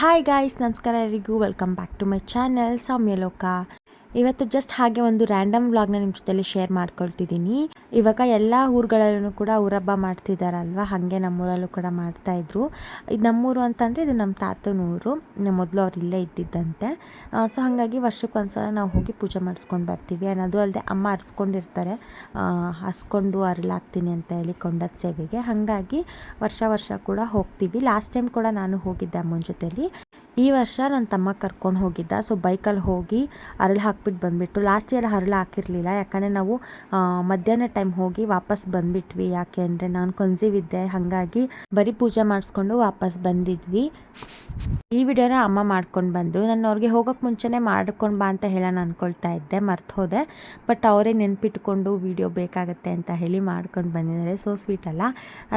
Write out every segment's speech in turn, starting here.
Hi guys ನಮಸ್ಕಾರ ಎಲ್ಲರಿಗೂ welcome back to my channel Soumya ಲೋಕ ಇವತ್ತು ಜಸ್ಟ್ ಹಾಗೆ ಒಂದು ರ್ಯಾಂಡಮ್ ವ್ಲಾಗ್ನ ನಿಮ್ಮ ಜೊತೆಲಿ ಶೇರ್ ಮಾಡ್ಕೊಳ್ತಿದ್ದೀನಿ ಇವಾಗ ಎಲ್ಲ ಊರುಗಳಲ್ಲೂ ಕೂಡ ಊರಬ್ಬ ಮಾಡ್ತಿದ್ದಾರಲ್ವ ಹಾಗೆ ನಮ್ಮೂರಲ್ಲೂ ಕೂಡ ಮಾಡ್ತಾಯಿದ್ರು ಇದು ನಮ್ಮೂರು ಅಂತಂದರೆ ಇದು ನಮ್ಮ ತಾತನ ಊರು. ಮೊದಲು ಅವ್ರು ಇಲ್ಲೇ ಇದ್ದಿದ್ದಂತೆ. ಸೊ ಹಾಗಾಗಿ ವರ್ಷಕ್ಕೊಂದ್ಸಲ ನಾವು ಹೋಗಿ ಪೂಜೆ ಮಾಡಿಸ್ಕೊಂಡು ಬರ್ತೀವಿ. ಅನ್ನೋದು ಅಲ್ಲದೆ ಅಮ್ಮ ಹರಿಸ್ಕೊಂಡಿರ್ತಾರೆ ಹಸ್ಕೊಂಡು ಅರಳಾಗ್ತೀನಿ ಅಂತ ಹೇಳಿ ಕೊಂಡದ ಸೇವೆಗೆ. ಹಾಗಾಗಿ ವರ್ಷ ವರ್ಷ ಕೂಡ ಹೋಗ್ತೀವಿ. ಲಾಸ್ಟ್ ಟೈಮ್ ಕೂಡ ನಾನು ಹೋಗಿದ್ದೆ ಅಮ್ಮನ ಜೊತೆಲಿ. ಈ ವರ್ಷ ನನ್ನ ತಮ್ಮ ಕರ್ಕೊಂಡು ಹೋಗಿದ್ದ. ಸೊ ಬೈಕಲ್ಲಿ ಹೋಗಿ ಅರಳು ಹಾಕ್ಬಿಟ್ಟು ಬಂದುಬಿಟ್ಟು ಲಾಸ್ಟ್ ಇಯರ್ ಹರಳು ಹಾಕಿರಲಿಲ್ಲ. ಯಾಕಂದರೆ ನಾವು ಮಧ್ಯಾಹ್ನ ಟೈಮ್ ಹೋಗಿ ವಾಪಸ್ ಬಂದುಬಿಟ್ವಿ. ಯಾಕೆ ಅಂದರೆ ನಾನು ಕನ್ಸೀವಿದ್ದೆ ಹಾಗಾಗಿ ಬರೀ ಪೂಜೆ ಮಾಡಿಸ್ಕೊಂಡು ವಾಪಸ್ ಬಂದಿದ್ವಿ. ಈ ವಿಡಿಯೋನ ಅಮ್ಮ ಮಾಡ್ಕೊಂಡು ಬಂದರು. ನಾನು ಅವ್ರಿಗೆ ಹೋಗೋಕ್ಕೆ ಮುಂಚೆನೇ ಮಾಡ್ಕೊಂಡು ಬಾ ಅಂತ ಹೇಳೋಣ ಅಂದ್ಕೊಳ್ತಾ ಇದ್ದೆ. ಮರ್ತು ಹೋದೆ. ಬಟ್ ಅವರೇ ನೆನಪಿಟ್ಕೊಂಡು ವಿಡಿಯೋ ಬೇಕಾಗುತ್ತೆ ಅಂತ ಹೇಳಿ ಮಾಡ್ಕೊಂಡು ಬಂದಿದ್ದಾರೆ. ಸೊ ಸ್ವೀಟ್ ಅಲ್ಲ.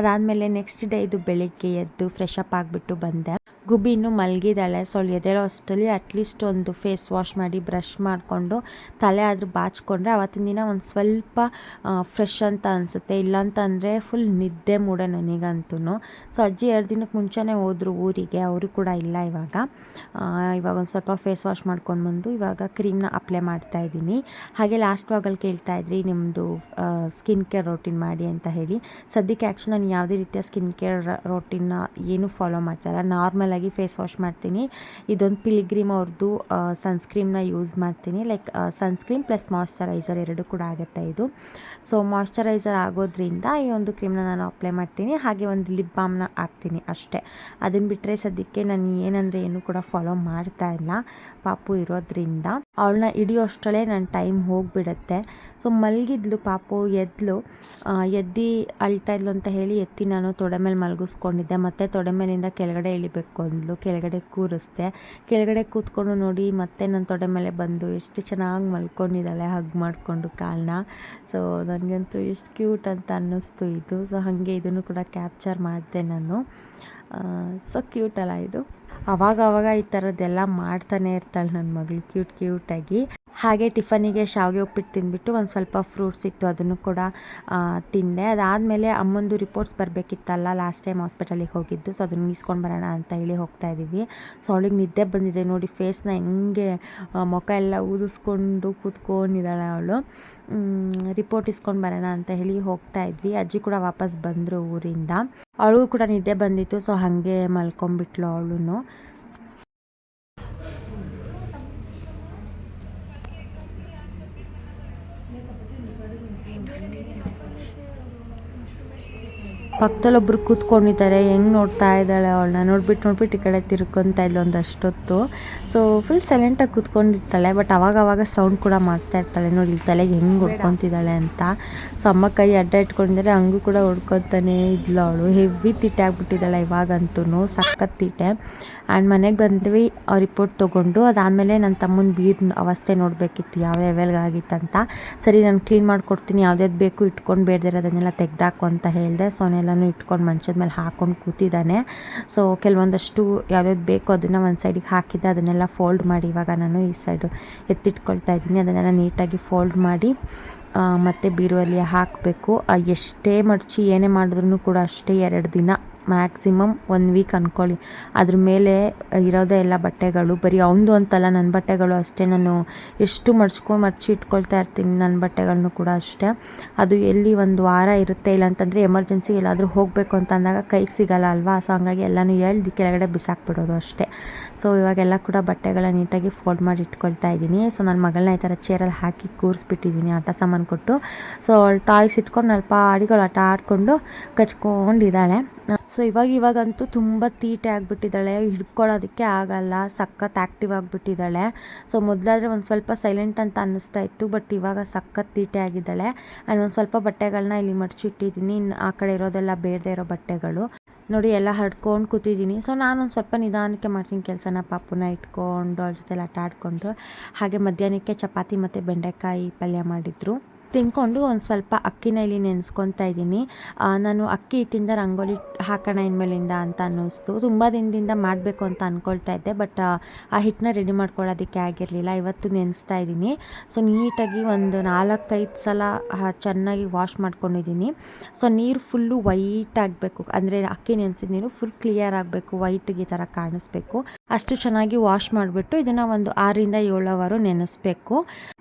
ಅದಾದಮೇಲೆ ನೆಕ್ಸ್ಟ್ ಡೇ ಇದು ಬೆಳಿಗ್ಗೆ ಎದ್ದು ಫ್ರೆಶ್ ಅಪ್ ಆಗಿಬಿಟ್ಟು ಬಂದೆ. ಗುಬ್ಬಿ ಇನ್ನೂ ಮಲಗಿದ್ದಾಳೆ. ಸೊ ಎದ್ದೇಳೋ ಅಷ್ಟರಲ್ಲಿ ಅಟ್ಲೀಸ್ಟ್ ಒಂದು ಫೇಸ್ ವಾಶ್ ಮಾಡಿ ಬ್ರಷ್ ಮಾಡಿಕೊಂಡು ತಲೆ ಆದರೂ ಬಾಚ್ಕೊಂಡ್ರೆ ಅವತ್ತಿನ ದಿನ ಒಂದು ಸ್ವಲ್ಪ ಫ್ರೆಶ್ ಅಂತ ಅನಿಸುತ್ತೆ. ಇಲ್ಲಾಂತಂದರೆ ಫುಲ್ ನಿದ್ದೆ ಮೂಡೆ ನನಗಂತೂ ಸೊ ಅಜ್ಜಿ ಎರಡು ದಿನಕ್ಕೆ ಮುಂಚೆನೇ ಹೋದ್ರು ಊರಿಗೆ. ಅವರು ಕೂಡ ಇಲ್ಲ ಇವಾಗ. ಇವಾಗ ಒಂದು ಸ್ವಲ್ಪ ಫೇಸ್ ವಾಶ್ ಮಾಡ್ಕೊಂಡು ಬಂದು ಇವಾಗ ಕ್ರೀಮ್ನ ಅಪ್ಲೈ ಮಾಡ್ತಾ ಇದ್ದೀನಿ. ಹಾಗೆ ಲಾಸ್ಟ್ ವಾಗಲ್ಲಿ ಕೇಳ್ತಾ ಇದ್ರಿ ನಿಮ್ಮದು ಸ್ಕಿನ್ ಕೇರ್ ರೋಟೀನ್ ಮಾಡಿ ಅಂತ ಹೇಳಿ. ಸದ್ಯಕ್ಕೆ ಆ್ಯಕ್ಚುಲಿ ನಾನು ಯಾವುದೇ ರೀತಿಯ ಸ್ಕಿನ್ ಕೇರ್ ರೋಟೀನ್ನ ಏನೂ ಫಾಲೋ ಮಾಡ್ತಾಯಿಲ್ಲ ನಾರ್ಮಲಾಗಿ ಫೇಸ್ ವಾಶ್ ಮಾಡ್ತೀನಿ. ಇದೊಂದು ಪಿಲಿಗ್ರೀಮ್ ಅವ್ರದ್ದು ಸನ್ಸ್ಕ್ರೀಮ್ನ ಯೂಸ್ ಮಾಡ್ತೀನಿ. ಲೈಕ್ ಸನ್ಸ್ಕ್ರೀಮ್ ಪ್ಲಸ್ ಮಾಯಶ್ಚರೈಸರ್ ಎರಡು ಕೂಡ ಆಗುತ್ತೆ ಇದು. ಸೊ ಮಾಯಶ್ಚರೈಸರ್ ಆಗೋದ್ರಿಂದ ಈ ಒಂದು ಕ್ರೀಮ್ನ ನಾನು ಅಪ್ಲೈ ಮಾಡ್ತೀನಿ. ಹಾಗೆ ಒಂದು ಲಿಪ್ ಬಾಮ್ನ ಹಾಕ್ತೀನಿ ಅಷ್ಟೇ. ಅದನ್ನು ಬಿಟ್ಟರೆ ಸದ್ಯಕ್ಕೆ ನಾನು ಏನಂದರೆ ಏನು ಕೂಡ ಫಾಲೋ ಮಾಡ್ತಾ ಇಲ್ಲ. ಪಾಪು ಇರೋದ್ರಿಂದ. ಅವಳನ್ನ ಹಿಡಿಯೋ ಅಷ್ಟರಲ್ಲೇ ನನ್ನ ಟೈಮ್ ಹೋಗಿಬಿಡತ್ತೆ. ಸೊ ಮಲಗಿದ್ಲು ಪಾಪು ಎದ್ಲು. ಆ, ಎದ್ದು ಅಳ್ತಾ ಇದ್ಲು ಅಂತ ಹೇಳಿ ಎತ್ತಿ ನಾನು ತೊಡೆ ಮೇಲೆ ಮಲಗಿಸ್ಕೊಂಡಿದ್ದೆ. ಮತ್ತು ತೊಡೆ ಮೇಲಿಂದ ಕೆಳಗಡೆ ಇಳಿಬೇಕು ಅಂದ್ಲು. ಕೆಳಗಡೆ ಕೂರಿಸ್ದೆ. ಕೆಳಗಡೆ ಕೂತ್ಕೊಂಡು ನೋಡಿ ಮತ್ತೆ ನನ್ನ ತೊಡೆ ಮೇಲೆ ಬಂದು ಎಷ್ಟು ಚೆನ್ನಾಗಿ ಮಲ್ಕೊಂಡಿದ್ದಾಳೆ ಹಗ್ ಮಾಡಿಕೊಂಡು ಕಾಲನ್ನ ಸೊ ನನಗಂತೂ ಎಷ್ಟು ಕ್ಯೂಟ್ ಅಂತ ಅನ್ನಿಸ್ತು ಇದು. ಸೊ ಹಾಗೆ ಇದನ್ನು ಕೂಡ ಕ್ಯಾಪ್ಚರ್ ಮಾಡಿದೆ ನಾನು. ಸೊ ಕ್ಯೂಟಲ್ಲ ಇದು. ಅವಾಗ ಅವಾಗ ಈ ಥರದ್ದೆಲ್ಲ ಮಾಡ್ತಾನೆ ಇರ್ತಾಳೆ ನನ್ನ ಮಗಳು ಕ್ಯೂಟ್ ಕ್ಯೂಟಾಗಿ ಹಾಗೆ ಟಿಫನಿಗೆ ಶಾವಿಗೆ ಉಪ್ಪಿಟ್ಟು ತಿಂದ್ಬಿಟ್ಟು ಒಂದು ಸ್ವಲ್ಪ ಫ್ರೂಟ್ಸ್ ಇತ್ತು ಅದನ್ನು ಕೂಡ ತಿಂದೆ. ಅದಾದಮೇಲೆ ಅಮ್ಮಂದು ರಿಪೋರ್ಟ್ಸ್ ಬರಬೇಕಿತ್ತಲ್ಲ ಲಾಸ್ಟ್ ಟೈಮ್ ಹಾಸ್ಪಿಟಲಿಗೆ ಹೋಗಿದ್ದು. ಸೊ ಅದನ್ನು ಮೀಸ್ಕೊಂಡು ಬರೋಣ ಅಂತ ಹೇಳಿ ಹೋಗ್ತಾ ಇದ್ದೀವಿ. ಸೊ ಅವಳಿಗೆ ನಿದ್ದೆ ಬಂದಿದೆ ನೋಡಿ ಫೇಸ್ನ ಹೆಂಗೆ ಮುಖ ಎಲ್ಲ ಊದಿಸ್ಕೊಂಡು ಕೂತ್ಕೊಂಡಿದ್ದಾಳೆ ಅವಳು. ರಿಪೋರ್ಟ್ ಇಸ್ಕೊಂಡು ಬರೋಣ ಅಂತ ಹೇಳಿ ಹೋಗ್ತಾ ಇದ್ವಿ. ಅಜ್ಜಿ ಕೂಡ ವಾಪಸ್ ಬಂದರು ಊರಿಂದ. ಅವಳಿಗೂ ಕೂಡ ನಿದ್ದೆ ಬಂದಿತ್ತು. ಸೊ ಹಾಗೆ ಮಲ್ಕೊಂಬಿಟ್ಲು ಅವಳು ಪಕ್ಕದಲ್ಲೊಬ್ರು ಕೂತ್ಕೊಂಡಿದ್ದಾರೆ, ಹೆಂಗೆ ನೋಡ್ತಾ ಇದ್ದಾಳೆ ಅವಳನ್ನ? ನೋಡ್ಬಿಟ್ಟು ನೋಡ್ಬಿಟ್ಟು ಈ ಕಡೆ ತಿರ್ಕೊಂತ ಇದ್ಲು ಒಂದಷ್ಟೊತ್ತು ಸೊ ಫುಲ್ ಸೈಲೆಂಟಾಗಿ ಕೂತ್ಕೊಂಡಿರ್ತಾಳೆ ಬಟ್ ಅವಾಗ ಸೌಂಡ್ ಕೂಡ ಮಾಡ್ತಾ ಇರ್ತಾಳೆ. ನೋಡಿ ಇಲ್ಲಿ ತಲೆಗೆ ಹೆಂಗೆ ಹೊಡ್ಕೊತಿದ್ದಾಳೆ ಅಂತ. ಸೊ ಅಮ್ಮ ಕೈ ಅಡ್ಡ ಇಟ್ಕೊಂಡಿದ್ದಾರೆ, ಹಂಗೂ ಕೂಡ ಹೊಡ್ಕೊತಾನೆ ಇದ್ಲು ಅವಳು. ಹೆವಿ ತಿಟ್ಟೆ ಆಗ್ಬಿಟ್ಟಿದ್ದಾಳೆ ಇವಾಗಂತೂ ಸಖತ್ ತಿಟ್ಟೆ. ಆ್ಯಂಡ್ ಮನೆಗೆ ಬಂದ್ವಿ ರಿಪೋರ್ಟ್ ತೊಗೊಂಡು. ಅದಾದಮೇಲೆ ನನ್ನ ತಮ್ಮನ ಬೀರ್ ಅವಸ್ಥೆ ನೋಡಬೇಕಿತ್ತು, ಯಾವ ಲೆವೆಲ್ಗಾಗಿತ್ತಂತ ಸರಿ, ನಾನು ಕ್ಲೀನ್ ಮಾಡಿಕೊಡ್ತೀನಿ ಯಾವ್ದ್ಯಾವ್ದು ಬೇಕು ಇಟ್ಕೊಂಡು ಬೇಡದಿರೋದನ್ನೆಲ್ಲ ತೆಗ್ದಾಕು ಅಂತ ಹೇಳಿದೆ. ಸೊ ಅವನ್ನೆಲ್ಲನೂ ಇಟ್ಕೊಂಡು ಮಂಚದ ಮೇಲೆ ಹಾಕೊಂಡು ಕೂತಿದ್ದಾನೆ. ಸೊ ಕೆಲವೊಂದಷ್ಟು ಯಾವ್ದು ಬೇಕೋ ಅದನ್ನು ಒಂದು ಸೈಡಿಗೆ ಹಾಕಿದ್ದೆ. ಅದನ್ನೆಲ್ಲ ಫೋಲ್ಡ್ ಮಾಡಿ ಇವಾಗ ನಾನು ಈ ಸೈಡು ಎತ್ತಿಟ್ಕೊಳ್ತಾ ಇದ್ದೀನಿ. ಅದನ್ನೆಲ್ಲ ನೀಟಾಗಿ ಫೋಲ್ಡ್ ಮಾಡಿ ಮತ್ತೆ ಬೀರುವಲ್ಲಿ ಹಾಕಬೇಕು. ಎಷ್ಟೇ ಮಡಚಿ ಏನೇ ಮಾಡಿದ್ರೂ ಕೂಡ ಅಷ್ಟೇ ಎರಡು ದಿನ ಮ್ಯಾಕ್ಸಿಮಮ್ ಒನ್ ವೀಕ್ ಅಂದ್ಕೊಳ್ಳಿ ಅದ್ರ ಮೇಲೆ ಇರೋದೇ ಎಲ್ಲ ಬಟ್ಟೆಗಳು, ಬರೀ ಅವನದು ಅಂತಲ್ಲ ನನ್ನ ಬಟ್ಟೆಗಳು ಅಷ್ಟೇ. ನಾನು ಎಷ್ಟು ಮಡ್ಚ್ಕೊಂಡು ಮಡ್ಚಿ ಇಟ್ಕೊಳ್ತಾ ಇರ್ತೀನಿ ನನ್ನ ಬಟ್ಟೆಗಳನ್ನು ಕೂಡ ಅಷ್ಟೇ. ಅದು ಎಲ್ಲಿ ಒಂದು ವಾರ ಇರುತ್ತೆ, ಇಲ್ಲ ಅಂತಂದರೆ ಎಮರ್ಜೆನ್ಸಿ ಎಲ್ಲಾದರೂ ಹೋಗಬೇಕು ಅಂತ ಅಂದಾಗ ಕೈಗೆ ಸಿಗಲ್ಲ ಅಲ್ವಾ? ಸೊ, ಹಂಗಾಗಿ ಎಲ್ಲನೂ ಹೇಳ್ದು, ಕೆಳಗಡೆ ಬಿಸಾಕ್ಬಿಡೋದು ಅಷ್ಟೇ. ಸೊ, ಇವಾಗೆಲ್ಲ ಕೂಡ ಬಟ್ಟೆಗಳ ನೀಟಾಗಿ ಫೋಲ್ಡ್ ಮಾಡಿ ಇಟ್ಕೊಳ್ತಾ ಇದ್ದೀನಿ. ಸೊ ನನ್ನ ಮಗಳನ್ನ ಈ ಥರ ಚೇರಲ್ಲಿ ಹಾಕಿ ಕೂರಿಸ್ಬಿಟ್ಟಿದ್ದೀನಿ, ಆಟ ಸಾಮಾನು ಕೊಟ್ಟು. ಸೊ, ಅವಳು ಟಾಯ್ಸ್ ಇಟ್ಕೊಂಡು ಸ್ವಲ್ಪ ಆಡಿಗಳು ಆಟ ಆಡಿಕೊಂಡು ಕಚ್ಕೊಂಡಿದ್ದಾಳೆ. ಸೊ ಇವಾಗ ಇವಾಗಂತೂ ತುಂಬ ತೀಟೆ ಆಗಿಬಿಟ್ಟಿದ್ದಾಳೆ. ಹಿಡ್ಕೊಳ್ಳೋದಕ್ಕೆ ಆಗಲ್ಲ. ಸಖತ್ ಆ್ಯಕ್ಟಿವ್ ಆಗಿಬಿಟ್ಟಿದ್ದಾಳೆ. ಸೊ ಮೊದಲಾದ್ರೆ ಒಂದು ಸ್ವಲ್ಪ ಸೈಲೆಂಟ್ ಅಂತ ಅನ್ನಿಸ್ತಾ ಇತ್ತು ಬಟ್ ಇವಾಗ ಸಖತ್ ತೀಟೆ ಆಗಿದ್ದಾಳೆ. ಆ್ಯಂಡ್ ಒಂದು ಸ್ವಲ್ಪ ಬಟ್ಟೆಗಳನ್ನ ಇಲ್ಲಿ ಮಡಚಿಟ್ಟಿದ್ದೀನಿ. ಇನ್ನು ಆ ಕಡೆ ಇರೋದೆಲ್ಲ ಬೇಡದೇ ಇರೋ ಬಟ್ಟೆಗಳು. ನೋಡಿ, ಎಲ್ಲ ಹರ್ಡ್ಕೊಂಡು ಕೂತಿದ್ದೀನಿ. ಸೊ ನಾನೊಂದು ಸ್ವಲ್ಪ ನಿಧಾನಕ್ಕೆ ಮಾಡ್ತೀನಿ ಕೆಲಸನ. ಪಾಪುನ ಇಟ್ಕೊಂಡು ಅವ್ರ ಜೊತೆ ಆಟ ಆಡಿಕೊಂಡು. ಹಾಗೆ ಮಧ್ಯಾಹ್ನಕ್ಕೆ ಚಪಾತಿ ಮತ್ತು ಬೆಂಡೆಕಾಯಿ ಪಲ್ಯ ಮಾಡಿದ್ರು. ತಿನ್ಕೊಂಡು ಒಂದು ಸ್ವಲ್ಪ ಅಕ್ಕಿನ ಇಲ್ಲಿ ನೆನೆಸ್ಕೊತಾ ಇದ್ದೀನಿ. ನಾನು ಅಕ್ಕಿ ಹಿಟ್ಟಿಂದ ರಂಗೋಲಿ ಹಾಕೋಣ ಇನ್ಮೇಲಿಂದ ಅಂತ ಅನ್ನಿಸ್ತು. ತುಂಬ ದಿನದಿಂದ ಮಾಡಬೇಕು ಅಂತ ಅಂದ್ಕೊಳ್ತಾ ಇದ್ದೆ, ಬಟ್, ಆ ಹಿಟ್ಟನ್ನ ರೆಡಿ ಮಾಡ್ಕೊಳ್ಳೋದಕ್ಕೆ ಆಗಿರಲಿಲ್ಲ. ಇವತ್ತು ನೆನೆಸ್ತಾ ಇದ್ದೀನಿ. ಸೊ, ನೀಟಾಗಿ ಒಂದು ನಾಲ್ಕೈದು ಸಲ ಚೆನ್ನಾಗಿ ವಾಶ್ ಮಾಡ್ಕೊಂಡಿದ್ದೀನಿ. ಸೊ, ನೀರು ಫುಲ್ಲು ವೈಟ್ ಆಗಬೇಕು. ಅಂದರೆ ಅಕ್ಕಿ ನೆನೆಸಿದ ನೀರು ಫುಲ್ ಕ್ಲಿಯರ್ ಆಗಬೇಕು ವೈಟ್ಗೆ ಈ ಥರ ಕಾಣಿಸ್ಬೇಕು. ಅಷ್ಟು ಚೆನ್ನಾಗಿ ವಾಶ್ ಮಾಡಿಬಿಟ್ಟು ಇದನ್ನು ಒಂದು ಆರರಿಂದ ಏಳು ಅವರು ನೆನೆಸ್ಬೇಕು.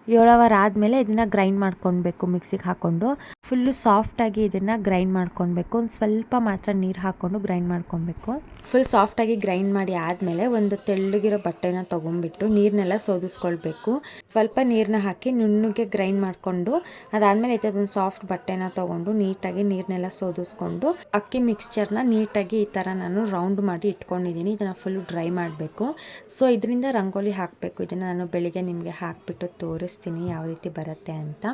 ಏಳು ಅವರ್ ಆದಮೇಲೆ ಇದನ್ನು ಗ್ರೈಂಡ್ ಮಾಡ್ಕೊಳ್ಬೇಕು ಮಿಕ್ಸಿಗೆ ಹಾಕ್ಕೊಂಡು ಫುಲ್ಲು ಸಾಫ್ಟಾಗಿ ಇದನ್ನು ಗ್ರೈಂಡ್ ಮಾಡ್ಕೊಳ್ಬೇಕು ಒಂದು ಸ್ವಲ್ಪ ಮಾತ್ರ ನೀರು ಹಾಕ್ಕೊಂಡು ಗ್ರೈಂಡ್ ಮಾಡ್ಕೊಬೇಕು ಫುಲ್ ಸಾಫ್ಟಾಗಿ ಗ್ರೈಂಡ್ ಮಾಡಿ ಆದಮೇಲೆ ಒಂದು ತೆಳ್ಳಗಿರೋ ಬಟ್ಟೆನ ತೊಗೊಂಡ್ಬಿಟ್ಟು ನೀರನ್ನೆಲ್ಲ ಸೋದಿಸ್ಕೊಳ್ಬೇಕು. ಸ್ವಲ್ಪ ನೀರನ್ನ ಹಾಕಿ ನುಣ್ಣಗೆ ಗ್ರೈಂಡ್ ಮಾಡಿಕೊಂಡು, ಅದಾದಮೇಲೆ ಇದೊಂದು ಸಾಫ್ಟ್ ಬಟ್ಟೆನ ತೊಗೊಂಡು ನೀಟಾಗಿ ನೀರನ್ನೆಲ್ಲ ಸೋದಿಸ್ಕೊಂಡು, ಅಕ್ಕಿ ಮಿಕ್ಸ್ಚರ್ನ ನೀಟಾಗಿ ಈ ಥರ ನಾನು ರೌಂಡ್ ಮಾಡಿ ಇಟ್ಕೊಂಡಿದ್ದೀನಿ ಇದನ್ನು ಫುಲ್ ಡ್ರೈ ಮಾಡಬೇಕು. ಸೊ ಇದರಿಂದ ರಂಗೋಲಿ ಹಾಕಬೇಕು. ಇದನ್ನು ನಾನು ಬೆಳಿಗ್ಗೆ ನಿಮಗೆ ಹಾಕಿಬಿಟ್ಟು ತೋರಿಸ್ತೀನಿ ಯಾವ ರೀತಿ ಬರುತ್ತೆ ಅಂತ.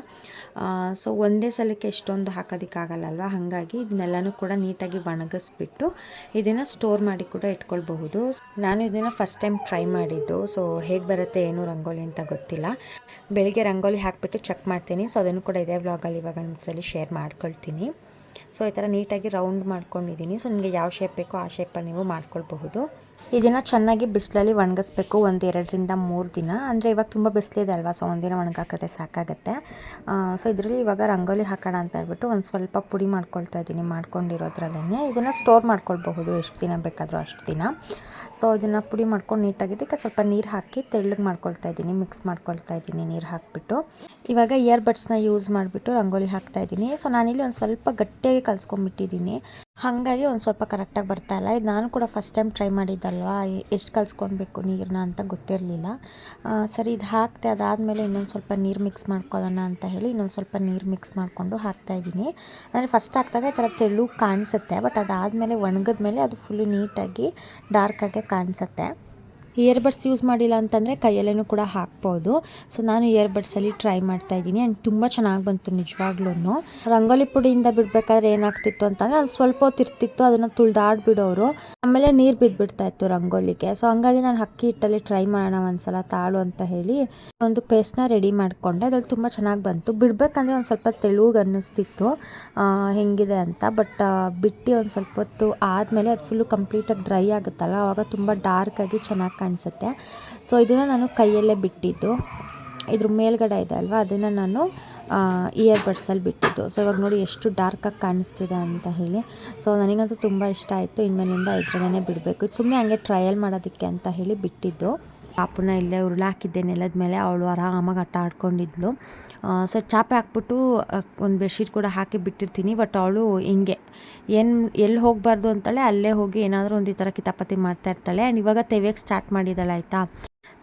ಸೊ ಒಂದೇ ಸಲಕ್ಕೆ ಎಷ್ಟೊಂದು ಹಾಕೋದಕ್ಕಾಗಲ್ಲಲ್ವ? ಹಾಗಾಗಿ ಇದನ್ನೆಲ್ಲನೂ ಕೂಡ ನೀಟಾಗಿ ಒಣಗಿಸ್ಬಿಟ್ಟು ಇದನ್ನು ಸ್ಟೋರ್ ಮಾಡಿ ಕೂಡ ಇಟ್ಕೊಳ್ಬಹುದು. ನಾನು ಇದನ್ನು ಫಸ್ಟ್ ಟೈಮ್ ಟ್ರೈ ಮಾಡಿದ್ದು. ಸೊ ಹೇಗೆ ಬರುತ್ತೆ, ಏನು ರಂಗೋಲಿ ಅಂತ ಗೊತ್ತಿಲ್ಲ. ಬೆಳಿಗ್ಗೆ ರಂಗೋಲಿ ಹಾಕಿಬಿಟ್ಟು ಚೆಕ್ ಮಾಡ್ತೀನಿ. ಸೊ ಅದನ್ನು ಕೂಡ ಇದೇ ವ್ಲಾಗಲ್ಲಿ ಇವಾಗ ನಿಮ್ಮ ಜೊತೆ ಶೇರ್ ಮಾಡ್ಕೊಳ್ತೀನಿ. ಸೊ ಈ ಥರ ನೀಟಾಗಿ ರೌಂಡ್ ಮಾಡ್ಕೊಂಡಿದ್ದೀನಿ. ಸೊ ನಿಮಗೆ ಯಾವ ಶೇಪ್ ಬೇಕೋ ಆ ಶೇಪಲ್ಲಿ ನೀವು ಮಾಡ್ಕೊಳ್ಬಹುದು. ಇದನ್ನು ಚೆನ್ನಾಗಿ ಬಿಸಿಲಲ್ಲಿ ಒಣಗಿಸ್ಬೇಕು, ಒಂದು ಎರಡರಿಂದ ಮೂರು ದಿನ. ಅಂದರೆ ಇವಾಗ ತುಂಬ ಬಿಸಿಲಿದೆ ಅಲ್ವಾ ಸೊ ಒಂದಿನ ಒಣಗಾಕಿದ್ರೆ ಸಾಕಾಗುತ್ತೆ. ಸೊ ಇದರಲ್ಲಿ ಇವಾಗ ರಂಗೋಲಿ ಹಾಕೋಣ ಅಂತ ಹೇಳ್ಬಿಟ್ಟು ಒಂದು ಸ್ವಲ್ಪ ಪುಡಿ ಮಾಡ್ಕೊಳ್ತಾ ಇದ್ದೀನಿ ಮಾಡ್ಕೊಂಡಿರೋದ್ರಲ್ಲೇ ಇದನ್ನು ಸ್ಟೋರ್ ಮಾಡ್ಕೊಳ್ಬಹುದು, ಎಷ್ಟು ದಿನ ಬೇಕಾದರೂ ಅಷ್ಟು ದಿನ. ಸೊ ಇದನ್ನು ಪುಡಿ ಮಾಡ್ಕೊಂಡು ನೀಟಾಗಿ ಇದಕ್ಕೆ ಸ್ವಲ್ಪ ನೀರು ಹಾಕಿ ತೆಳ್ಳಗೆ ಮಾಡ್ಕೊಳ್ತಾ ಇದ್ದೀನಿ ಮಿಕ್ಸ್ ಮಾಡ್ಕೊಳ್ತಾ ಇದ್ದೀನಿ ನೀರು ಹಾಕಿಬಿಟ್ಟು. ಇವಾಗ ಇಯರ್ ಬಡ್ಸ್ನ ಯೂಸ್ ಮಾಡಿಬಿಟ್ಟು ರಂಗೋಲಿ ಹಾಕ್ತಾ ಇದ್ದೀನಿ. ಸೊ ನಾನಿಲ್ಲಿ ಒಂದು ಸ್ವಲ್ಪ ಗಟ್ಟಿಯಾಗಿ ಕಲ್ಸ್ಕೊಂಡ್ಬಿಟ್ಟಿದ್ದೀನಿ. ಹಾಗಾಗಿ ಒಂದು ಸ್ವಲ್ಪ ಕರೆಕ್ಟಾಗಿ ಬರ್ತಾ ಇಲ್ಲ. ಇದು ನಾನು ಕೂಡ ಫಸ್ಟ್ ಟೈಮ್ ಟ್ರೈ ಮಾಡಿದ್ದಲ್ವಾ? ಎಷ್ಟು ಕಲ್ಸ್ಕೊಳ್ಬೇಕು ನೀರನ್ನ ಅಂತ ಗೊತ್ತಿರಲಿಲ್ಲ. ಸರಿ, ಇದು ಹಾಕ್ತೆ. ಅದಾದಮೇಲೆ ಇನ್ನೊಂದು ಸ್ವಲ್ಪ ನೀರು ಮಿಕ್ಸ್ ಮಾಡ್ಕೊಳ್ಳೋಣ ಅಂತ ಹೇಳಿ ಇನ್ನೊಂದು ಸ್ವಲ್ಪ ನೀರು ಮಿಕ್ಸ್ ಮಾಡಿಕೊಂಡು ಹಾಕ್ತಾ ಇದ್ದೀನಿ. ಅಂದರೆ ಫಸ್ಟ್ ಹಾಕಿದಾಗ ಈ ಥರ ತೆಳ್ಳು ಕಾಣಿಸುತ್ತೆ ಬಟ್ ಅದಾದಮೇಲೆ ಒಣಗಿದ್ಮೇಲೆ ಅದು ಫುಲ್ಲು ನೀಟಾಗಿ ಡಾರ್ಕಾಗೆ ಕಾಣಿಸುತ್ತೆ. ಇಯರ್ಬಡ್ಸ್ ಯೂಸ್ ಮಾಡಿಲ್ಲ ಅಂತಂದರೆ ಕೈಯಲ್ಲೇನೂ ಕೂಡ ಹಾಕ್ಬೋದು. ಸೊ ನಾನು ಇಯರ್ಬಡ್ಸಲ್ಲಿ ಟ್ರೈ ಮಾಡ್ತಾ ಇದ್ದೀನಿ ಆ್ಯಂಡ್ ತುಂಬ ಚೆನ್ನಾಗಿ ಬಂತು ನಿಜವಾಗ್ಲೂ ರಂಗೋಲಿ ಪುಡಿಯಿಂದ ಬಿಡಬೇಕಾದ್ರೆ ಏನಾಗ್ತಿತ್ತು ಅಂತಂದರೆ ಅದು ಸ್ವಲ್ಪ ಹೊತ್ತು ಇರ್ತಿತ್ತು, ಅದನ್ನು ತುಳ್ದಾಡ್ಬಿಡೋರು ಆಮೇಲೆ ನೀರು ಬಿದ್ದುಬಿಡ್ತಾ ಇತ್ತು ರಂಗೋಲಿಗೆ. ಸೊ ಹಂಗಾಗಿ ನಾನು ಅಕ್ಕಿ ಹಿಟ್ಟಲ್ಲಿ ಟ್ರೈ ಮಾಡೋಣ ಒಂದ್ಸಲ ತಾಳು ಅಂತ ಹೇಳಿ ಒಂದು ಪೇಸ್ಟ್ನ ರೆಡಿ ಮಾಡಿಕೊಂಡೆ. ಅದ್ರಲ್ಲಿ ತುಂಬ ಚೆನ್ನಾಗಿ ಬಂತು. ಬಿಡಬೇಕಂದ್ರೆ ಒಂದು ಸ್ವಲ್ಪ ತೆಳುಗೆ ಅನ್ನಿಸ್ತಿತ್ತು. ಹೆಂಗಿದೆ ಅಂತ. ಬಟ್ ಬಿಟ್ಟು ಒಂದು ಸ್ವಲ್ಪ ಹೊತ್ತು ಆದಮೇಲೆ ಅದು ಫುಲ್ಲು ಕಂಪ್ಲೀಟಾಗಿ ಡ್ರೈ ಆಗುತ್ತಲ್ಲ ಆವಾಗ ತುಂಬ ಡಾರ್ಕಾಗಿ ಚೆನ್ನಾಗಿ ಕಾಣಿಸುತ್ತೆ. ಸೊ ಇದನ್ನು ನಾನು ಕೈಯಲ್ಲೇ ಬಿಟ್ಟಿದ್ದು. ಇದ್ರ ಮೇಲ್ಗಡೆ ಇದೆ ಅಲ್ವಾ? ಅದನ್ನು ನಾನು ಇಯರ್ ಬಡ್ಸಲ್ಲಿ ಬಿಟ್ಟಿದ್ದು. ಸೊ ಇವಾಗ ನೋಡಿ ಎಷ್ಟು ಡಾರ್ಕಾಗಿ ಕಾಣಿಸ್ತಿದೆ ಅಂತ ಹೇಳಿ. ಸೊ ನನಗಂತೂ ತುಂಬ ಇಷ್ಟ ಆಯಿತು. ಇನ್ಮೇಲಿಂದ ಇದರಲ್ಲೇ ಬಿಡಬೇಕು. ಸುಮ್ಮನೆ ಹಂಗೆ ಟ್ರಯಲ್ ಮಾಡೋದಕ್ಕೆ ಅಂತ ಹೇಳಿ ಬಿಟ್ಟಿದ್ದು. ಪಾಪುನ ಇಲ್ಲೇ ಉರುಳಾಕಿದ್ದೆ ನೆಲದ ಮೇಲೆ. ಅವಳು ಆರಾಮಾಗಿ ಆಟ ಆಡ್ಕೊಂಡಿದ್ಲು. ಸೊ ಚಾಪೆ ಹಾಕ್ಬಿಟ್ಟು ಒಂದು ಬೆಡ್ಶೀಟ್ ಕೂಡ ಹಾಕಿ ಬಿಟ್ಟಿರ್ತೀನಿ. ಬಟ್ ಅವಳು ಹಿಂಗೆ, ಏನು, ಎಲ್ಲಿ ಹೋಗಬಾರ್ದು ಅಂತಾಳೆ ಅಲ್ಲೇ ಹೋಗಿ ಏನಾದರೂ ಒಂದು ಈ ಥರ ಕಿತಾಪತಿ ಮಾಡ್ತಾ ಇರ್ತಾಳೆ. ಆ್ಯಂಡ್ ಇವಾಗ ತೆವಿಯಕ್ಕೆ ಸ್ಟಾರ್ಟ್ ಮಾಡಿದ್ದಾಳೆ, ಆಯಿತಾ?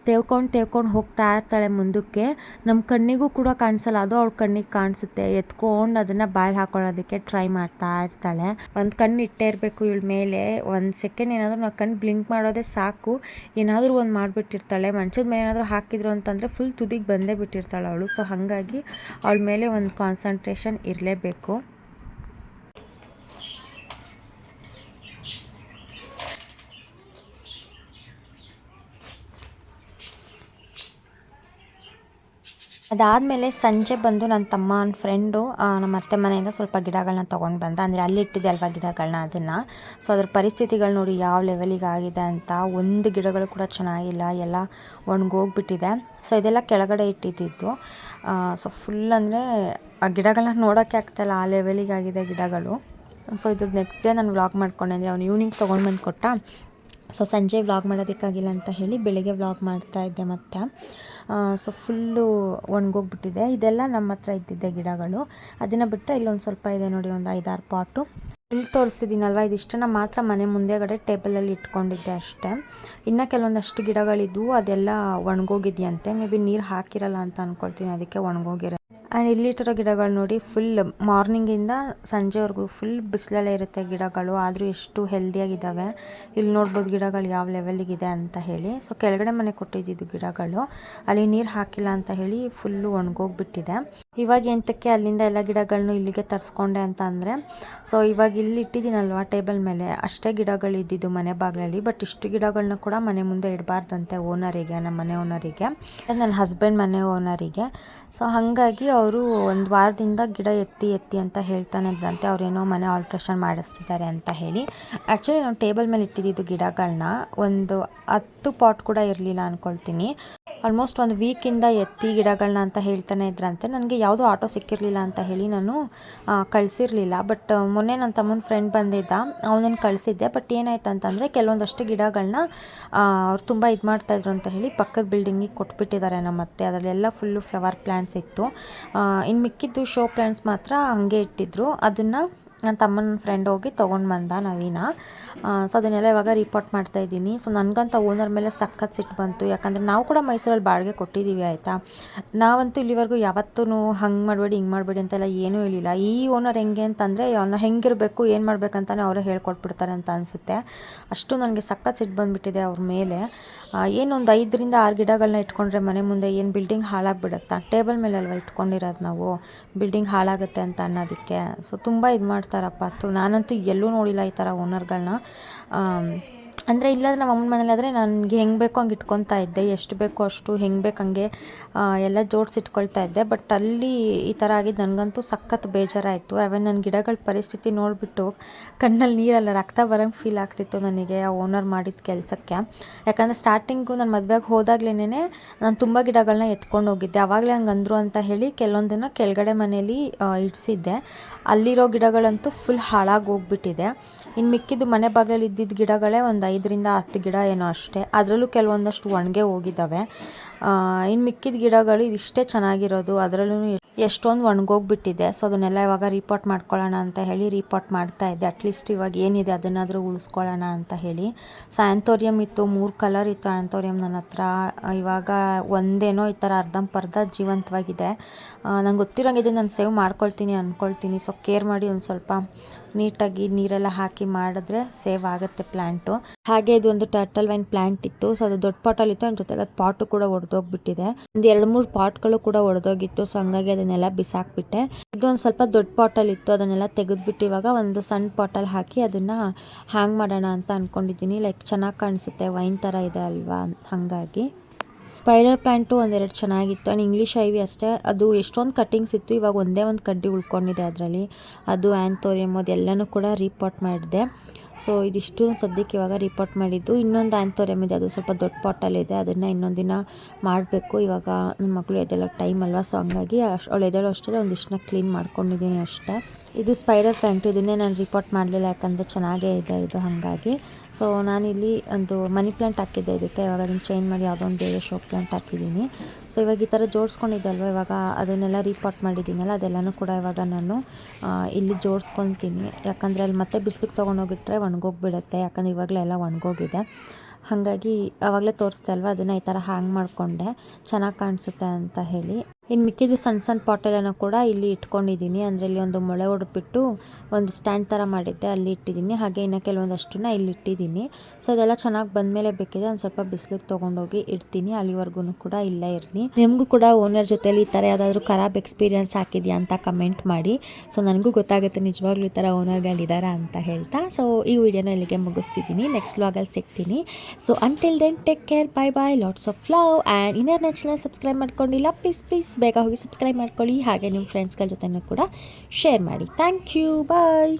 ತೆವ್ಕೊಂಡು ತೇವ್ಕೊಂಡು ಹೋಗ್ತಾ ಇರ್ತಾಳೆ ಮುಂದಕ್ಕೆ ನಮ್ಮ ಕಣ್ಣಿಗೂ ಕೂಡ ಕಾಣಿಸಲ್ಲ. ಅದು ಅವ್ಳ ಕಣ್ಣಿಗೆ ಕಾಣಿಸುತ್ತೆ. ಎತ್ಕೊಂಡು ಅದನ್ನು ಬಾಯಲ್ಲಿ ಹಾಕೊಳ್ಳೋದಕ್ಕೆ ಟ್ರೈ ಮಾಡ್ತಾ ಇರ್ತಾಳೆ. ಒಂದು ಕಣ್ಣು ಇಟ್ಟೇ ಇರಬೇಕು ಇವಳ ಮೇಲೆ. ಒಂದು ಸೆಕೆಂಡ್ ಏನಾದರೂ ನಾವು ಕಣ್ಣು ಬ್ಲಿಂಕ್ ಮಾಡೋದೇ ಸಾಕು. ಏನಾದರೂ ಒಂದು ಮಾಡಿಬಿಟ್ಟಿರ್ತಾಳೆ. ಮಂಚದ ಮೇಲೆ ಏನಾದರೂ ಹಾಕಿದ್ರು ಅಂತಂದರೆ ಫುಲ್ ತುದಿಗೆ ಬಂದೇ ಬಿಟ್ಟಿರ್ತಾಳೆ ಅವಳು. ಸೊ ಹಾಗಾಗಿ ಅವಳ ಮೇಲೆ ಒಂದು ಕಾನ್ಸಂಟ್ರೇಷನ್ ಇರಲೇಬೇಕು. ಅದಾದಮೇಲೆ ಸಂಜೆ ಬಂದು ನನ್ನ ತಮ್ಮ, ನನ್ನ ಫ್ರೆಂಡು ನಮ್ಮ ಅತ್ತೆ ಮನೆಯಿಂದ ಸ್ವಲ್ಪ ಗಿಡಗಳನ್ನ ತೊಗೊಂಡು ಬಂದ. ಅಂದರೆ ಅಲ್ಲಿ ಇಟ್ಟಿದ್ದೆ ಅಲ್ವಾ ಗಿಡಗಳನ್ನ ಅದನ್ನು. ಸೊ ಅದ್ರ ಪರಿಸ್ಥಿತಿಗಳು ನೋಡಿ ಯಾವ ಲೆವೆಲಿಗೆ ಆಗಿದೆ ಅಂತ ಒಂದು ಗಿಡಗಳು ಕೂಡ ಚೆನ್ನಾಗಿಲ್ಲ, ಎಲ್ಲ ಒಣಗೋಗ್ಬಿಟ್ಟಿದೆ. ಸೊ ಇದೆಲ್ಲ ಕೆಳಗಡೆ ಇಟ್ಟಿದ್ದಿದ್ದು. ಸೊ ಫುಲ್ ಅಂದರೆ ಆ ಗಿಡಗಳನ್ನ ನೋಡೋಕ್ಕೆ ಆಗ್ತಾಯಿಲ್ಲ ಆ ಲೆವೆಲಿಗೆ ಆಗಿದೆ ಗಿಡಗಳು. ಸೊ ಇದು ನೆಕ್ಸ್ಟ್ ಡೇ ನಾನು ವ್ಲಾಗ್ ಮಾಡ್ಕೊಂಡೆ. ಅಂದರೆ ಅವ್ನು ಈವ್ನಿಂಗ್ ತೊಗೊಂಡು ಬಂದು ಕೊಟ್ಟ. ಸೊ ಸಂಜೆ ವ್ಲಾಗ್ ಮಾಡೋದಕ್ಕಾಗಿಲ್ಲ ಅಂತ ಹೇಳಿ ಬೆಳಿಗ್ಗೆ ವ್ಲಾಗ್ ಮಾಡ್ತಾ ಇದ್ದೆ ಮತ್ತೆ. ಸೊ ಫುಲ್ಲು ಒಣಗೋಗ್ಬಿಟ್ಟಿದೆ. ಇದೆಲ್ಲ ನಮ್ಮ ಹತ್ರ ಇದ್ದಿದ್ದೆ ಗಿಡಗಳು. ಅದನ್ನು ಬಿಟ್ಟರೆ ಇಲ್ಲೊಂದು ಸ್ವಲ್ಪ ಇದೆ ನೋಡಿ, ಒಂದು ಐದಾರು ಪಾಟು. ಇಲ್ಲಿ ತೋರಿಸಿದ್ದೀನಲ್ವ ಇದಿಷ್ಟನ್ನು ಮಾತ್ರ ಮನೆ ಮುಂದೆಗಡೆ ಟೇಬಲಲ್ಲಿ ಇಟ್ಕೊಂಡಿದ್ದೆ ಅಷ್ಟೇ. ಇನ್ನು ಕೆಲವೊಂದಷ್ಟು ಗಿಡಗಳಿದ್ವು, ಅದೆಲ್ಲ ಒಣಗೋಗಿದೆಯಂತೆ. ಮೇ ಬಿ ನೀರು ಹಾಕಿರಲ್ಲ ಅಂತ ಅಂದ್ಕೊಳ್ತೀನಿ ಅದಕ್ಕೆ ಒಣಗೋಗಿರೋ ಆ್ಯಂಡ್ ಇಲ್ಲಿಟ್ಟಿರೋ ಗಿಡಗಳು ನೋಡಿ ಫುಲ್ ಮಾರ್ನಿಂಗಿಂದ ಸಂಜೆವರೆಗೂ ಫುಲ್ ಬಿಸಿಲಲ್ಲೇ ಇರುತ್ತೆ ಗಿಡಗಳು. ಆದರೂ ಎಷ್ಟು ಹೆಲ್ದಿಯಾಗಿದ್ದಾವೆ ಇಲ್ಲಿ ನೋಡ್ಬೋದು ಗಿಡಗಳು ಯಾವ ಲೆವೆಲಿಗಿದೆ ಅಂತ ಹೇಳಿ. ಸೊ ಕೆಳಗಡೆ ಮನೆ ಕೊಟ್ಟಿದ್ದು ಗಿಡಗಳು. ಅಲ್ಲಿ ನೀರು ಹಾಕಿಲ್ಲ ಅಂತ ಹೇಳಿ ಫುಲ್ಲು ಒಣಗೋಗ್ಬಿಟ್ಟಿದೆ. ಇವಾಗ ಎಂತಕ್ಕೆ ಅಲ್ಲಿಂದ ಎಲ್ಲ ಗಿಡಗಳನ್ನು ಇಲ್ಲಿಗೆ ತರಿಸ್ಕೊಂಡೆ ಅಂತ ಅಂದರೆ. ಸೊ ಇವಾಗ ಇಲ್ಲಿ ಇಟ್ಟಿದ್ದೀನಲ್ವ ಟೇಬಲ್ ಮೇಲೆ? ಅಷ್ಟೇ ಗಿಡಗಳು ಇದ್ದಿದ್ದು ಮನೆ ಬಾಗಿಲಲ್ಲಿ ಬಟ್ ಇಷ್ಟು ಗಿಡಗಳನ್ನ ಕೂಡ ಮನೆ ಮುಂದೆ ಇಡಬಾರ್ದಂತೆ ಓನರಿಗೆ ನಮ್ಮ ಮನೆ ಓನರಿಗೆ ನನ್ನ ಹಸ್ಬೆಂಡ್ ಮನೆ ಓನರಿಗೆ ಸೊ ಹಾಗಾಗಿ ಅವರು ಒಂದು ವಾರದಿಂದ ಗಿಡ ಎತ್ತಿ ಎತ್ತಿ ಅಂತ ಹೇಳ್ತಾನೆ ಇದ್ರಂತೆ. ಅವರೇನೋ ಮನೆ ಆಲ್ಟ್ರೇಷನ್ ಮಾಡಿಸ್ತಿದ್ದಾರೆ ಅಂತ ಹೇಳಿ. ಆ್ಯಕ್ಚುಲಿ ನಾನು ಟೇಬಲ್ ಮೇಲೆ ಇಟ್ಟಿದ್ದು ಗಿಡಗಳನ್ನ ಒಂದು ಹತ್ತು ಪಾಟ್ ಕೂಡ ಇರಲಿಲ್ಲ ಅಂದ್ಕೊಳ್ತೀನಿ ಆಲ್ಮೋಸ್ಟ್ ಒಂದು ವೀಕಿಂದ ಎತ್ತಿ ಗಿಡಗಳನ್ನ ಅಂತ ಹೇಳ್ತಾನೆ ಇದ್ರಂತೆ. ನನಗೆ ಯಾವುದೂ ಆಟೋ ಸಿಕ್ಕಿರಲಿಲ್ಲ ಅಂತ ಹೇಳಿ ನಾನು ಕಳಿಸಿರಲಿಲ್ಲ. ಬಟ್ ಮೊನ್ನೆ ನನ್ನ ತಮ್ಮನ ಫ್ರೆಂಡ್ ಬಂದಿದ್ದ. ಅವನನ್ನು ಕಳಿಸಿದ್ದೆ. ಬಟ್ ಏನಾಯ್ತು ಅಂತಂದರೆ ಕೆಲವೊಂದಷ್ಟು ಗಿಡಗಳನ್ನ ಅವ್ರು ತುಂಬ ಇದು ಮಾಡ್ತಾಯಿದ್ರು ಅಂತ ಹೇಳಿ ಪಕ್ಕದ ಬಿಲ್ಡಿಂಗಿಗೆ ಕೊಟ್ಬಿಟ್ಟಿದ್ದಾರೆ ನಮ್ಮ ಮತ್ತೆ ಅದರಲ್ಲೆಲ್ಲ ಫುಲ್ಲು ಫ್ಲವರ್ ಪ್ಲ್ಯಾಂಟ್ಸ್ ಇತ್ತು. ಇನ್ನು ಮಿಕ್ಕಿದ್ದು ಶೋ ಪ್ಲ್ಯಾಂಟ್ಸ್ ಮಾತ್ರ ಹಾಗೆ ಇಟ್ಟಿದ್ರು. ಅದನ್ನು ನನ್ನ ತಮ್ಮನ ಫ್ರೆಂಡ್ ಹೋಗಿ ತೊಗೊಂಡು ಬಂದ ನವೀನ. ಸೊ ಅದನ್ನೆಲ್ಲ ಇವಾಗ ರಿಪೋರ್ಟ್ ಮಾಡ್ತಾ ಇದ್ದೀನಿ. ಸೊ ನನಗಂತ ಓನರ್ ಮೇಲೆ ಸಖತ್ ಸಿಟ್ಟು ಬಂತು. ಯಾಕಂದರೆ ನಾವು ಕೂಡ ಮೈಸೂರಲ್ಲಿ ಬಾಡಿಗೆ ಕೊಟ್ಟಿದ್ದೀವಿ, ಆಯಿತಾ? ನಾವಂತೂ ಇಲ್ಲಿವರೆಗೂ ಯಾವತ್ತೂ ಹಂಗೆ ಮಾಡಬೇಡಿ, ಹಿಂಗೆ ಮಾಡಬೇಡಿ ಅಂತೆಲ್ಲ ಏನೂ ಹೇಳಿಲ್ಲ. ಈ ಓನರ್ ಹೆಂಗೆ ಅಂತಂದರೆ ಅವನ್ನ ಹೆಂಗಿರಬೇಕು, ಏನು ಮಾಡಬೇಕಂತಾನೆ ಅವರೇ ಹೇಳ್ಕೊಟ್ಬಿಡ್ತಾರೆ ಅಂತ ಅನಿಸುತ್ತೆ. ಅಷ್ಟು ನನಗೆ ಸಖತ್ ಸಿಟ್ಟು ಬಂದುಬಿಟ್ಟಿದೆ ಅವ್ರ ಮೇಲೆ. ಏನೊಂದು ಐದರಿಂದ ಆರು ಗಿಡಗಳನ್ನ ಇಟ್ಕೊಂಡ್ರೆ ಮನೆ ಮುಂದೆ ಏನು ಬಿಲ್ಡಿಂಗ್ ಹಾಳಾಗ್ಬಿಡುತ್ತಾ? ಟೇಬಲ್ ಮೇಲೆ ಅಲ್ವಾ ಇಟ್ಕೊಂಡಿರೋದು ನಾವು? ಬಿಲ್ಡಿಂಗ್ ಹಾಳಾಗುತ್ತೆ ಅಂತ ಅನ್ನೋದಕ್ಕೆ. ಸೊ ತುಂಬ ಇದು ಮಾಡ್ತಾರಪ್ಪ. ತು ನಾನಂತೂ ಎಲ್ಲೂ ನೋಡಿಲ್ಲ ಈ ಥರ ಓನರ್ಗಳನ್ನ ಅಂದರೆ ಇಲ್ಲಾಂದ್ರೆ ನಮ್ಮ ಅಮ್ಮನ ಮನೇಲಾದರೆ ನನಗೆ ಹೆಂಗೆ ಬೇಕೋ ಹಂಗೆ ಇಟ್ಕೊತಾ ಇದ್ದೆ. ಎಷ್ಟು ಬೇಕೋ ಅಷ್ಟು ಹೆಂಗೆ ಬೇಕು ಹಂಗೆ ಎಲ್ಲ ಜೋಡಿಸಿಟ್ಕೊಳ್ತಾ ಇದ್ದೆ. ಬಟ್ ಅಲ್ಲಿ ಈ ಥರ ಆಗಿದ್ದು ನನಗಂತೂ ಸಖತ್ ಬೇಜಾರಾಯಿತು. ಅವೆನ್ ನನ್ನ ಗಿಡಗಳ ಪರಿಸ್ಥಿತಿ ನೋಡಿಬಿಟ್ಟು ಕಣ್ಣಲ್ಲಿ ನೀರಲ್ಲ, ರಕ್ತ ಬರೋಂಗೆ ಫೀಲ್ ಆಗ್ತಿತ್ತು ನನಗೆ ಆ ಓನರ್ ಮಾಡಿದ ಕೆಲಸಕ್ಕೆ. ಯಾಕಂದರೆ ಸ್ಟಾರ್ಟಿಂಗು ನನ್ನ ಮದುವೆಗೆ ಹೋದಾಗ್ಲೇ ನಾನು ತುಂಬ ಗಿಡಗಳನ್ನ ಎತ್ಕೊಂಡು ಹೋಗಿದ್ದೆ. ಆವಾಗಲೇ ಹಂಗೆ ಅಂದರು ಅಂತ ಹೇಳಿ ಕೆಲವೊಂದನ್ನು ಕೆಳಗಡೆ ಮನೇಲಿ ಇಡಿಸಿದ್ದೆ. ಅಲ್ಲಿರೋ ಗಿಡಗಳಂತೂ ಫುಲ್ ಹಾಳಾಗಿ ಹೋಗ್ಬಿಟ್ಟಿದೆ. ಇನ್ನು ಮಿಕ್ಕಿದ್ದು ಮನೆ ಬಾಗಿಲಲ್ಲಿ ಇದ್ದಿದ್ದ ಗಿಡಗಳೇ ಒಂದು ಐದರಿಂದ ಹತ್ತು ಗಿಡ ಏನೋ ಅಷ್ಟೇ. ಅದರಲ್ಲೂ ಕೆಲವೊಂದಷ್ಟು ಒಣಗೆ ಹೋಗಿದ್ದಾವೆ ಇನ್ನು ಮಿಕ್ಕಿದ ಗಿಡಗಳು ಇದಿಷ್ಟೇ ಚೆನ್ನಾಗಿರೋದು. ಅದರಲ್ಲೂ ಎಷ್ಟೊಂದು ಒಣಗೋಗ್ಬಿಟ್ಟಿದೆ. ಸೊ ಅದನ್ನೆಲ್ಲ ಇವಾಗ ರಿಪೋರ್ಟ್ ಮಾಡ್ಕೊಳ್ಳೋಣ ಅಂತ ಹೇಳಿ ರಿಪೋರ್ಟ್ ಮಾಡ್ತಾ ಇದ್ದೆ. ಅಟ್ಲೀಸ್ಟ್ ಇವಾಗ ಏನಿದೆ ಅದನ್ನಾದರೂ ಉಳಿಸ್ಕೊಳ್ಳೋಣ ಅಂತ ಹೇಳಿ. ಸೊ ಇತ್ತು, ಮೂರು ಕಲರ್ ಇತ್ತು ಆ್ಯಂಥೋರಿಯಂ ನನ್ನ ಹತ್ರ. ಇವಾಗ ಒಂದೇನೋ ಈ ಥರ ಅರ್ಧಂಪರ್ಧ ಜೀವಂತವಾಗಿದೆ. ನಂಗೆ ಗೊತ್ತಿರೋಂಗಿದೆ ನಾನು ಸೇವ್ ಮಾಡ್ಕೊಳ್ತೀನಿ ಅಂದ್ಕೊಳ್ತೀನಿ ಸೊ ಕೇರ್ ಮಾಡಿ ಒಂದು ಸ್ವಲ್ಪ ನೀಟಾಗಿ ನೀರೆಲ್ಲ ಹಾಕಿ ಮಾಡಿದ್ರೆ ಸೇವ್ ಆಗುತ್ತೆ ಪ್ಲ್ಯಾಂಟು ಹಾಗೆ ಇದು ಒಂದು ಟರ್ಟಲ್ ವೈನ್ ಪ್ಲ್ಯಾಂಟ್ ಇತ್ತು. ಸೊ ಅದು ದೊಡ್ಡ ಪಾಟಲ್ಲಿ ಇತ್ತು. ಅದ್ರ ಜೊತೆಗೆ ಅದು ಪಾಟು ಕೂಡ ಒಡೆದೋಗ್ಬಿಟ್ಟಿದೆ. ಒಂದು ಎರಡು ಮೂರು ಪಾಟ್ಗಳು ಕೂಡ ಒಡೆದೋಗಿತ್ತು ಸೊ ಹಂಗಾಗಿ ಅದನ್ನೆಲ್ಲ ಬಿಸಾಕ್ಬಿಟ್ಟೆ. ಇದೊಂದು ಸ್ವಲ್ಪ ದೊಡ್ಡ ಪಾಟಲ್ ಇತ್ತು, ಅದನ್ನೆಲ್ಲ ತೆಗೆದ್ಬಿಟ್ಟು ಇವಾಗ ಒಂದು ಸಣ್ಣ ಪಾಟಲ್ ಹಾಕಿ ಅದನ್ನ ಹ್ಯಾಂಗ್ ಮಾಡೋಣ ಅಂತ ಅನ್ಕೊಂಡಿದ್ದೀನಿ. ಲೈಕ್ ಚೆನ್ನಾಗಿ ಕಾಣಿಸುತ್ತೆ, ವೈನ್ ಥರ ಇದೆ ಅಲ್ವಾ ಹಾಗಾಗಿ. ಸ್ಪೈಡರ್ ಪ್ಯಾಂಟು ಒಂದೆರಡು ಚೆನ್ನಾಗಿತ್ತು. ಆ್ಯಂಡ್ ಇಂಗ್ಲೀಷ್ ಐವಿ ಅಷ್ಟೇ. ಅದು ಎಷ್ಟೊಂದು ಕಟ್ಟಿಂಗ್ಸ್ ಇತ್ತು, ಇವಾಗ ಒಂದೇ ಒಂದು ಕಡ್ಡಿ ಉಳ್ಕೊಂಡಿದೆ ಅದರಲ್ಲಿ. ಅದು ಆ್ಯಂಥೋರಿಯಮ್ ಅದೆಲ್ಲನೂ ಕೂಡ ರೀಪಾಟ್ ಮಾಡಿದೆ. ಸೊ ಇದಿಷ್ಟು ಸದ್ಯಕ್ಕೆ ಇವಾಗ ರಿಪೋರ್ಟ್ ಮಾಡಿದ್ದು. ಇನ್ನೊಂದು ಆ್ಯಂಥೋರಿಯಮ್ ಇದೆ. ಅದು ಸ್ವಲ್ಪ ದೊಡ್ಡ ಪಾಟಲ್ಲಿದೆ ಅದನ್ನು ಇನ್ನೊಂದು ದಿನ ಮಾಡಬೇಕು. ಇವಾಗ ನನ್ನ ಮಗಳು ಎದೆಲ್ಲ ಟೈಮ್ ಅಲ್ವಾ? ಸೊ ಹಂಗಾಗಿ ಅಷ್ಟು ಅವಳು ಎದೆಲ್ಲೋ ಅಷ್ಟರಲ್ಲಿ ಒಂದಿಷ್ಟನ್ನ ಕ್ಲೀನ್ ಮಾಡ್ಕೊಂಡಿದ್ದೀನಿ ಅಷ್ಟೇ. ಇದು ಸ್ಪೈಡರ್ ಪ್ಯಾಂಟು ಇದನ್ನೇ ನಾನು ರಿಪೋರ್ಟ್ ಮಾಡಲಿಲ್ಲ, ಯಾಕಂದರೆ ಚೆನ್ನಾಗೇ ಇದೆ ಇದು ಹಾಗಾಗಿ. ಸೊ ನಾನಿಲ್ಲಿ ಒಂದು ಮನಿ ಪ್ಲ್ಯಾಂಟ್ ಹಾಕಿದ್ದೆ ಇದಕ್ಕೆ, ಇವಾಗ ಅದನ್ನು ಚೇಂಜ್ ಮಾಡಿ ಯಾವುದೋ ಒಂದು ಬೇರೆ ಶೋ ಪ್ಲಾಂಟ್ ಹಾಕಿದ್ದೀನಿ. ಸೊ ಇವಾಗ ಈ ಥರ ಜೋಡಿಸ್ಕೊಂಡಿದ್ದಲ್ವ, ಇವಾಗ ಅದನ್ನೆಲ್ಲ ರಿಪೋರ್ಟ್ ಮಾಡಿದ್ದೀನಲ್ಲ, ಅದೆಲ್ಲನೂ ಕೂಡ ಇವಾಗ ನಾನು ಇಲ್ಲಿ ಜೋಡಿಸ್ಕೊತೀನಿ ಯಾಕಂದರೆ ಅಲ್ಲಿ ಮತ್ತೆ ಬಿಸಿಲಿಗೆ ತೊಗೊಂಡೋಗಿಟ್ರೆ ಒಣಗೋಗ್ಬಿಡುತ್ತೆ, ಯಾಕಂದರೆ ಇವಾಗಲೇ ಎಲ್ಲ ಒಣಗೋಗಿದೆ. ಹಾಗಾಗಿ ಆವಾಗಲೇ ತೋರಿಸ್ದೆ ಅಲ್ವ, ಅದನ್ನು ಈ ಥರ ಹ್ಯಾಂಗ್ ಮಾಡಿಕೊಂಡೆ. ಚೆನ್ನಾಗಿ ಕಾಣಿಸುತ್ತೆ ಅಂತ ಹೇಳಿ. ಇನ್ನು ಮಿಕ್ಕಿದ್ದು ಸಣ್ಣ ಸಣ್ಣ ಪಾಟೆಲ್ಲನೂ ಕೂಡ ಇಲ್ಲಿ ಇಟ್ಕೊಂಡಿದ್ದೀನಿ. ಅಂದರೆ ಇಲ್ಲಿ ಒಂದು ಮೊಳೆ ಹೊಡೆದ್ಬಿಟ್ಟು ಒಂದು ಸ್ಟ್ಯಾಂಡ್ ಥರ ಮಾಡಿದ್ದೆ, ಅಲ್ಲಿ ಇಟ್ಟಿದ್ದೀನಿ. ಹಾಗೆ ಇನ್ನು ಕೆಲವೊಂದಷ್ಟನ್ನ ಇಲ್ಲಿ ಇಟ್ಟಿದ್ದೀನಿ. ಸೊ ಅದೆಲ್ಲ ಚೆನ್ನಾಗಿ ಬಂದಮೇಲೆ ಬೇಕಿದೆ ಒಂದು ಸ್ವಲ್ಪ ಬಿಸಿಲಿಗೆ ತೊಗೊಂಡೋಗಿ ಇಡ್ತೀನಿ. ಅಲ್ಲಿವರೆಗೂ ಕೂಡ ಇಲ್ಲೇ ಇರಲಿ. ನಿಮಗೂ ಕೂಡ ಓನರ್ ಜೊತೆಲಿ ಈ ಥರ ಯಾವುದಾದ್ರೂ ಖರಾಬ್ ಎಕ್ಸ್ಪೀರಿಯನ್ಸ್ ಹಾಕಿದ್ಯಾ ಅಂತ ಕಮೆಂಟ್ ಮಾಡಿ. ಸೊ, ನನಗೂ ಗೊತ್ತಾಗುತ್ತೆ ನಿಜವಾಗ್ಲೂ ಈ ಥರ ಓನರ್ಗಳಿದ್ದಾರಾ ಅಂತ ಹೇಳ್ತಾ. ಸೊ, ಈ ವಿಡಿಯೋನ ಇಲ್ಲಿಗೆ ಮುಗಿಸ್ತಿದ್ದೀನಿ. ನೆಕ್ಸ್ಟ್ ವ್ಲಾಗಲ್ಲಿ ಸಿಗ್ತೀನಿ. So until then take care bye bye lots of love and inner natural subscribe ಮಾಡ್ಕೊಂಡಿಲ್ಲ ಪ್ಲೀಸ್ ಪ್ಲೀಸ್ ಬೇಗ ಹೋಗಿ ಸಬ್ಸ್ಕ್ರೈಬ್ ಮಾಡ್ಕೊಳ್ಳಿ ಹಾಗೆ ನಿಮ್ಮ ಫ್ರೆಂಡ್ಸ್ಗಳ ಜೊತೆನೂ ಕೂಡ ಶೇರ್ ಮಾಡಿ. Thank you bye